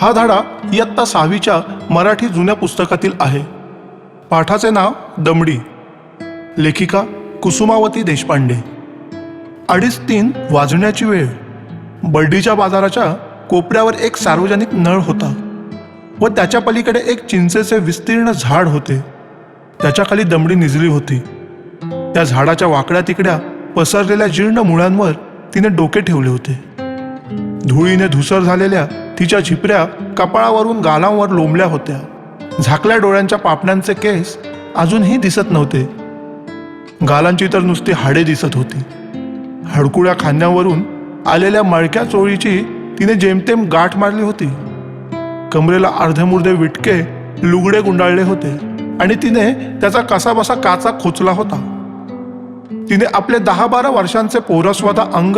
हा धडा इयत्ता सहावीच्या मराठी जुन्या पुस्तकातील आहे. पाठाचे नाव दमडी. लेखिका कुसुमावती देशपांडे. अडीच तीन वाजण्याची वेळ. बर्डीच्या बाजाराच्या कोपऱ्यावर एक सार्वजनिक नळ होता व त्याच्या पलीकडे एक चिंचेचे विस्तीर्ण झाड होते. त्याच्याखाली दमडी निजली होती. त्या झाडाच्या वाकड्या तिकड्या पसरलेल्या जीर्ण मुळांवर तिने डोके ठेवले होते. धुळीने धुसर झालेल्या तिच्या झिपऱ्या कपाळावरून गालांवर लोंबल्या होत्या. झाकल्या डोळ्यांच्या पापण्यांचे केस अजूनही दिसत नव्हते. गालांची तर नुसती हाडे दिसत होती. हडकुळ्या खांद्यावरून आलेल्या मळक्या चोळीची तिने जेमतेम गाठ मारली होती. कमरेला अर्धेमुर्धे विटके लुगडे गुंडाळले होते आणि तिने त्याचा कसाबसा काचा खोचला होता. तिने आपले दहा बारा वर्षांचे पोरस्वादा अंग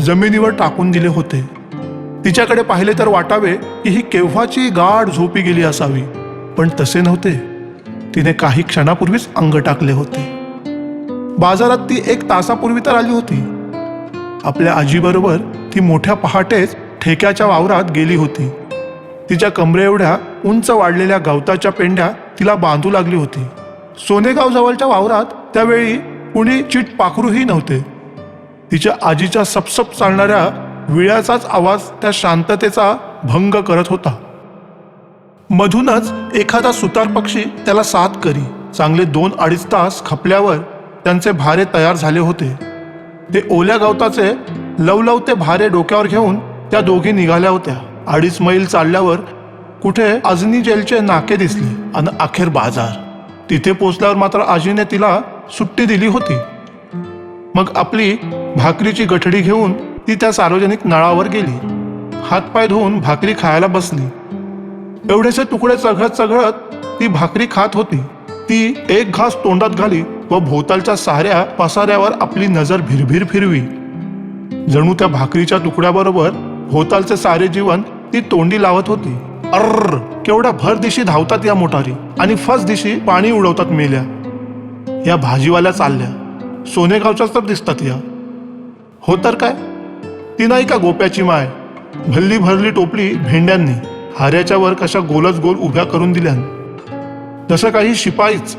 जमिनीवर टाकून दिले होते. तिच्याकडे पाहिले तर वाटावे की ही केव्हाची गाढ झोपी गेली असावी. पण तसे नव्हते. तिने काही क्षणापूर्वीच अंग टाकले होते. बाजारात ती एक तासापूर्वी तर आली होती. आपल्या आजीबरोबर ती मोठ्या पहाटेच ठेक्याच्या वावरात गेली होती. तिच्या कमरे एवढ्या उंच वाढलेल्या गवताच्या पेंड्या तिला बांधू लागली होती. सोनेगाव जवळच्या वावरात त्यावेळी कुणी चिट पाखरूही नव्हते. तिच्या आजीच्या सपसप चालणाऱ्या विळ्याचाच आवाज त्या शांततेचा भंग करत होता. मधूनच एखादा सुतार पक्षी त्याला साथ करी. चांगले दोन अडीच तास खपल्यावर त्यांचे भारे तयार झाले होते. ते ओल्या गवताचे लवलवते भारे डोक्यावर घेऊन त्या दोघी निघाल्या होत्या. अडीच मैल चालल्यावर कुठे अजनी जेलचे नाके दिसले आणि अखेर बाजार. तिथे पोचल्यावर मात्र आजीने तिला सुट्टी दिली होती. मग आपली भाकरीची गठडी घेऊन ती त्या सार्वजनिक नळावर गेली. हातपाय धुवून भाकरी खायला बसली. एवढेसे तुकडे चघळत चघळत ती भाकरी खात होती. ती एक घास तोंडात घाली व भोवतालच्या साऱ्या पसाऱ्यावर आपली नजर भिरभिर फिरवी. जणू त्या भाकरीच्या तुकड्याबरोबर भोवतालचे सारे जीवन ती तोंडी लावत होती. अर्र! केवढ्या भर दिशी धावतात या मोटारी आणि फस दिशी पाणी उडवतात मेल्या. या भाजीवाल्या चालल्या. सोनेगावच्याच तर दिसतात या. हो तर काय? ती नाही का गोप्याची माय? भल्ली भरली टोपली भेंड्यांनी हाऱ्याच्या वर कशा गोलच गोल उभ्या करून दिल्या जसं काही शिपाईच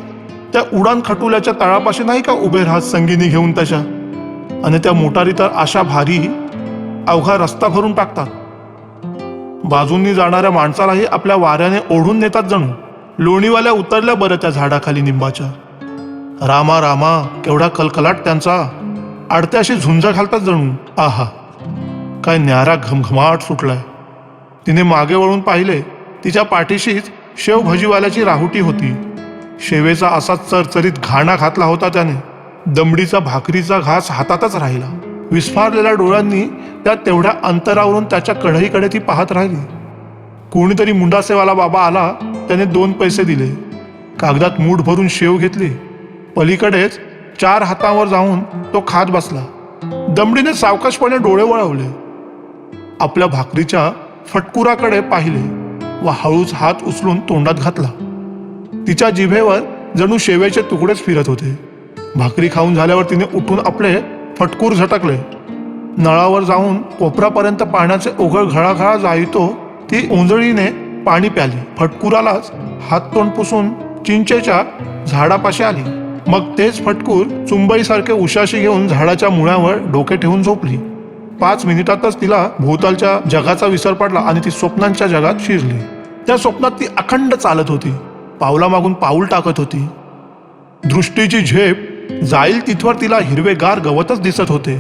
त्या उडान खटुल्याच्या तळापाशी नाही का उभे राहत संगीनी घेऊन तशा? आणि त्या मोटारी तर अशा भारी अवघा रस्ता भरून टाकतात. बाजूंनी जाणाऱ्या माणसालाही आपल्या वाऱ्याने ओढून नेतात जणू. लोणीवाल्या उतरल्या बरं त्या झाडाखाली निंबाच्या. रामा रामा केवढा कलकलाट त्यांचा. आडत्याशी झुंज घालतात जणू. आहा. काय न्यारा घमघमाट सुटलाय. तिने मागे वळून पाहिले तिच्या पाठीशीच शेव भजीवाल्याची राहुटी होती. शेवेचा असाच चरचरीत घाणा घातला होता त्याने. दमडीचा भाकरीचा घास हातातच राहिला. विस्फारलेल्या डोळ्यांनी त्या तेवढ्या अंतरावरून त्याच्या कढईकडे ती पाहत राहिली. कोणीतरी मुंडासेवाला बाबा आला त्याने दोन पैसे दिले. कागदात मूठ भरून शेव घेतली. पलीकडेच चार हातावर जाऊन तो खात बसला. दमडीने सावकाशपणे डोळे वळवले. आपल्या भाकरीच्या फटकुराकडे पाहिले व हळूच हात उचलून तोंडात घातला. तिच्या जिभेवर जणू शेवेचे तुकडेच फिरत होते. भाकरी खाऊन झाल्यावर तिने उठून आपले फटकूर झटकले. नळावर जाऊन कोपरापर्यंत पाण्याचे ओघळ घळाघळा जायतो ती ओंजळीने पाणी प्याली. फटकुरालाच हात तोंड पुसून चिंचेच्या झाडापाशी आली. मग तेच फटकूर चुंबईसारखे उशाशी घेऊन झाडाच्या मुळावर डोके ठेवून झोपली. पाच मिनिटातच तिला भोवतालच्या जगाचा विसर पडला आणि ती स्वप्नांच्या जगात शिरली. त्या स्वप्नात ती अखंड चालत होती. पावलामागून पाऊल टाकत होती. दृष्टीची झेप जाईल तिथवर तिला हिरवेगार गवतच दिसत होते.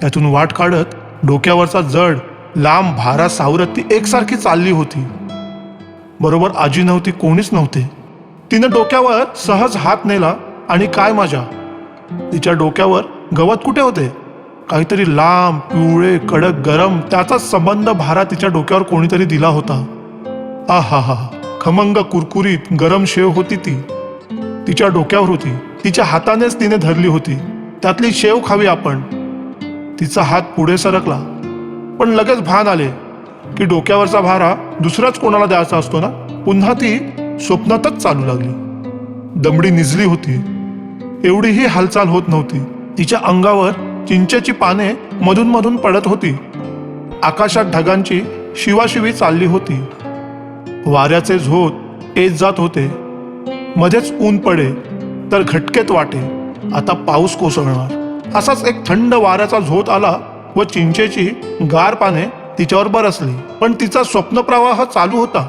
त्यातून वाट काढत डोक्यावरचा जड लांब भारा सावरत ती एकसारखी चालली होती. बरोबर आजी नव्हती कोणीच नव्हते. तिनं डोक्यावर सहज हात नेला आणि काय माझ्या? तिच्या डोक्यावर गवत कुठे होते? काहीतरी लांब पिवळे कडक गरम त्याचाच संबंध भारा तिच्या डोक्यावर कोणीतरी दिला होता. आहा हा खमंग कुरकुरीत गरम शेव होती ती. तिच्या डोक्यावर होती. तिच्या हातानेच तिने धरली होती. त्यातली शेव खावी आपण. तिचा हात पुढे सरकला. पण लगेच भान आले की डोक्यावरचा भारा दुसऱ्याच कोणाला द्यायचा असतो ना? पुन्हा ती स्वप्नातच चालू लागली. दमडी निजली होती. एवढीही हालचाल होत नव्हती. तिच्या अंगावर चिंचेची पाने मधून मधून पडत होती. आकाशात ढगांची शिवाशिवी चालली होती. वाऱ्याचे झोत येत जात होते. मध्येच ऊन पडे तर घटकेत वाटे. आता पाऊस कोसळणार. असाच एक थंड वाऱ्याचा झोत आला व चिंचेची गार पाने तिच्यावर बरसली पण तिचा स्वप्नप्रवाह चालू होता.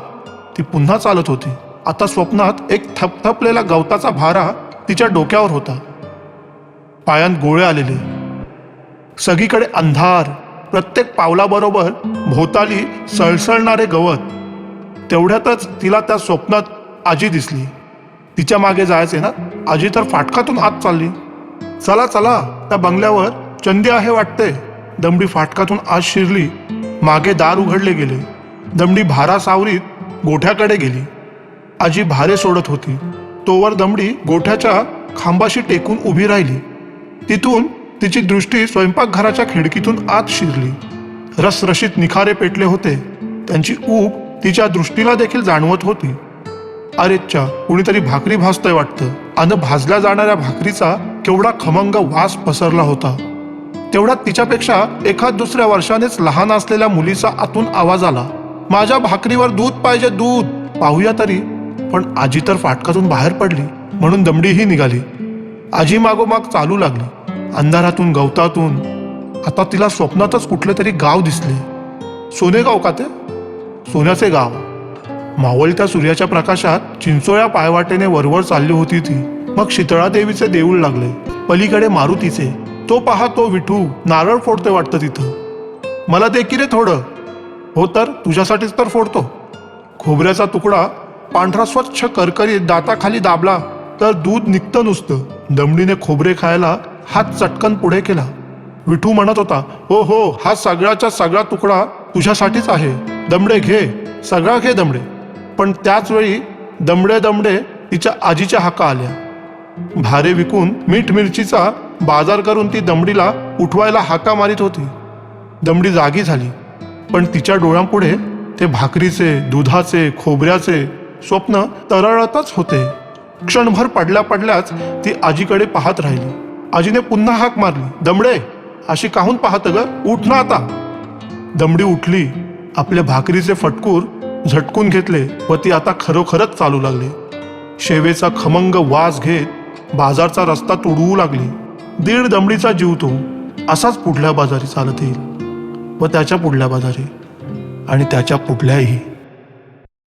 ती पुन्हा चालत होती. आता स्वप्नात एक थपथपलेला गवताचा भारा तिच्या डोक्यावर होता. पायांत गोळे आलेले. सगळीकडे अंधार. प्रत्येक पावलाबरोबर भोवताली सळसळणारे गवत. तेवढ्यातच तिला त्या स्वप्नात आजी दिसली. तिच्यामागे जायचे ना? आजी तर फाटकातून आत चालली. चला चला त्या बंगल्यावर चंदी आहे वाटते. दमडी फाटकातून आत शिरली. मागे दार उघडले गेले. दमडी भारा सावरीत गोठ्याकडे गेली. आजी भारे सोडत होती. तोवर दमडी गोठ्याच्या खांबाशी टेकून उभी राहिली. तिथून तिची दृष्टी स्वयंपाकघराच्या खिडकीतून आत शिरली. रसरशीत निखारे पेटले होते. त्यांची ऊब तिच्या दृष्टीला देखील जाणवत होती. अरेच्छा कुणीतरी भाकरी भाजतंय वाटतं. अन भाजल्या जाणाऱ्या भाकरीचा केवढा खमंग वास पसरला होता. तेवढ्यात तिच्यापेक्षा एखाद दुसऱ्या वर्षानेच लहान असलेल्या मुलीचा आतून आवाज आला. माझ्या भाकरीवर दूध पाहिजे दूध. पाहूया तरी. पण आजी तर फाटकातून बाहेर पडली. म्हणून दमडीही निघाली. आजी मागोमाग चालू लागली. अंधारातून गवतातून. आता तिला स्वप्नातच कुठले तरी गाव दिसले. सोनेगाव का ते? सोन्याचे गाव. मावळत्या सूर्याच्या प्रकाशात चिंचोळ्या पायवाटेने वरवर चालली होती ती. मग शीतळा देवीचे देऊळ लागले. पलीकडे मारुतीचे. तो पहा तो विठू. नारळ फोडते वाटतं तिथं. मला दे की रे थोडं. हो तर तुझ्यासाठीच तर फोडतो. खोबऱ्याचा तुकडा पांढरा स्वच्छ करकरीत दाताखाली दाबला तर दूध निघतं नुसतं. दमडीने खोबरे खायला हात चटकन पुढे केला. विठू म्हणत होता हो हो हा सगळ्याचा सगळा तुकडा तुझ्यासाठीच आहे. दमडे घे सगळा घे दमडे. पण त्याचवेळी दमडे दमडे तिच्या आजीच्या हाका आल्या. भारे विकून मीठ मिरचीचा बाजार करून ती दमडीला उठवायला हाका मारित होती. दमडी जागी झाली. पण तिच्या डोळ्यांपुढे ते भाकरीचे दुधाचे खोबऱ्याचे स्वप्न तरळतच होते. क्षणभर पडल्या पडल्याच ती आजीकडे पाहत राहिली. आजीने पुन्हा हाक मारली. दमडे अशी काहून पाहत ग? उठ ना आता. दमडी उठली. आपल्या भाकरीचे फटकूर झटकून घेतले व ती आता खरोखरच चालू लागली. शेवेचा खमंग वास घेत बाजारचा रस्ता तुडवू लागली. दीड दमडीचा जीव तो असाच पुढल्या बाजारी चालत येईल व त्याच्या पुढल्या बाजारी आणि त्याच्या पुढल्याही.